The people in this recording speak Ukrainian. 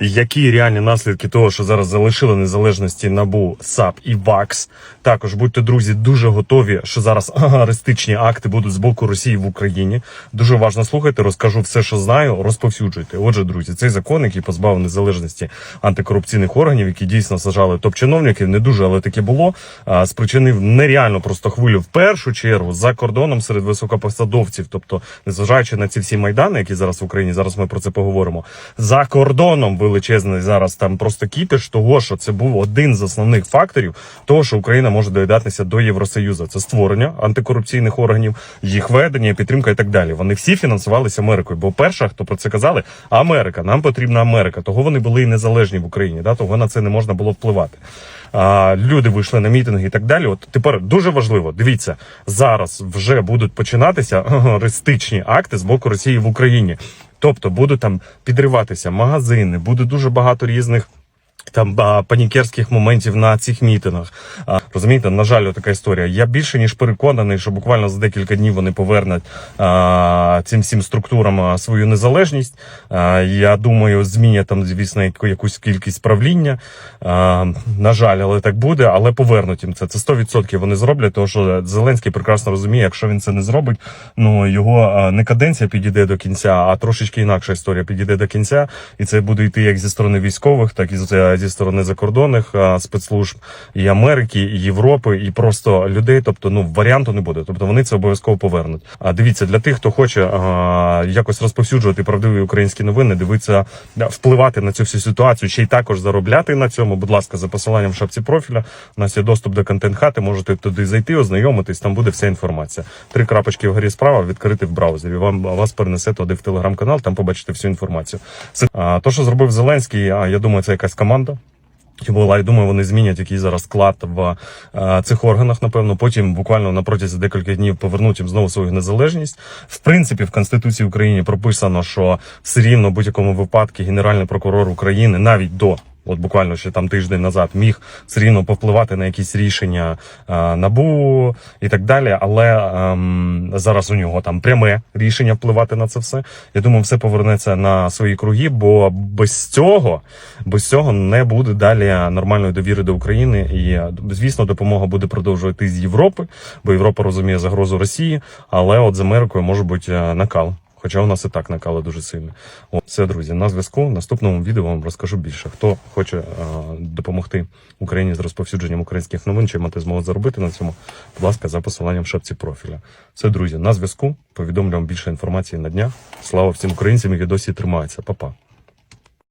Які реальні наслідки того, що зараз залишили незалежності НАБУ, САП і ВАКС? Також будьте друзі, дуже готові, що зараз агаристичні акти будуть з боку Росії в Україні. Дуже уважно слухайте, розкажу все, що знаю, розповсюджуйте. Отже, друзі, цей закон, який позбавив незалежності антикорупційних органів, які дійсно сажали топ-чиновників, не дуже, але таке було. Спричинив нереально просто хвилю в першу чергу за кордоном серед високопосадовців, тобто, незважаючи на ці всі майдани, які зараз в Україні, зараз ми про це поговоримо. За кордоном величезний зараз там просто кіпіш того, що це був один з основних факторів того, що Україна може доєднатися до Євросоюзу. Це створення антикорупційних органів, їх ведення, підтримка і так далі. Вони всі фінансувалися Америкою. Бо перша, хто про це казали, Америка. Нам потрібна Америка. Того вони були і незалежні в Україні. Да? Того на це не можна було впливати. А, люди вийшли на мітинги і так далі. От тепер дуже важливо. Дивіться, зараз вже будуть починатися агаристичні акти з боку Росії в Україні. Тобто будуть там підриватися магазини, буде дуже багато різних. Там панікерських моментів на цих мітингах. Розумієте, на жаль, така історія. Я більше ніж переконаний, що буквально за декілька днів вони повернуть а, цим всім структурам свою незалежність. А, я думаю, змінять там, звісно, якусь кількість правління. А, на жаль, але так буде, але повернуть їм це. Це 100% вони зроблять, тому що Зеленський прекрасно розуміє, якщо він це не зробить, ну його не каденція підійде до кінця, а трошечки інакша історія підійде до кінця, і це буде йти як зі сторони військових, так і з- зі сторони закордонних спецслужб і Америки, і Європи, і просто людей. Тобто, ну варіанту не буде. Тобто вони це обов'язково повернуть. А дивіться, для тих, хто хоче а, якось розповсюджувати правдиві українські новини, дивитися, впливати на цю всю ситуацію, ще й також заробляти на цьому. Будь ласка, за посиланням в шапці профіля. У нас є доступ до контент хати. Можете туди зайти, ознайомитись. Там буде вся інформація. Три крапочки вгорі справа відкрити в браузері. Вам вас перенесе туди в телеграм-канал. Там побачите всю інформацію. Це а, то, що зробив Зеленський. А я думаю, це якась команда. І була, я думаю, вони змінять який зараз склад в е, цих органах. Напевно, потім буквально на протязі декількох днів повернуть їм знову свою незалежність. В принципі, в конституції України прописано, що все рівно в будь-якому випадку генеральний прокурор України навіть до. От буквально ще там тиждень назад міг все рівно повпливати на якісь рішення е, набу і так далі. Але ем, зараз у нього там пряме рішення впливати на це все. Я думаю, все повернеться на свої круги, бо без цього, без цього не буде далі нормальної довіри до України. І звісно, допомога буде продовжувати з Європи, бо Європа розуміє загрозу Росії, але от з Америкою може бути е, накал. Хоча у нас і так накали дуже сильно. О, все, друзі, на зв'язку. В наступному відео вам розкажу більше. Хто хоче е, допомогти Україні з розповсюдженням українських новин, чи мати змогу заробити на цьому, будь ласка, за посиланням в шапці профіля. Все, друзі, на зв'язку. Повідомлю вам більше інформації на днях. Слава всім українцям, які досі тримаються. Па-па.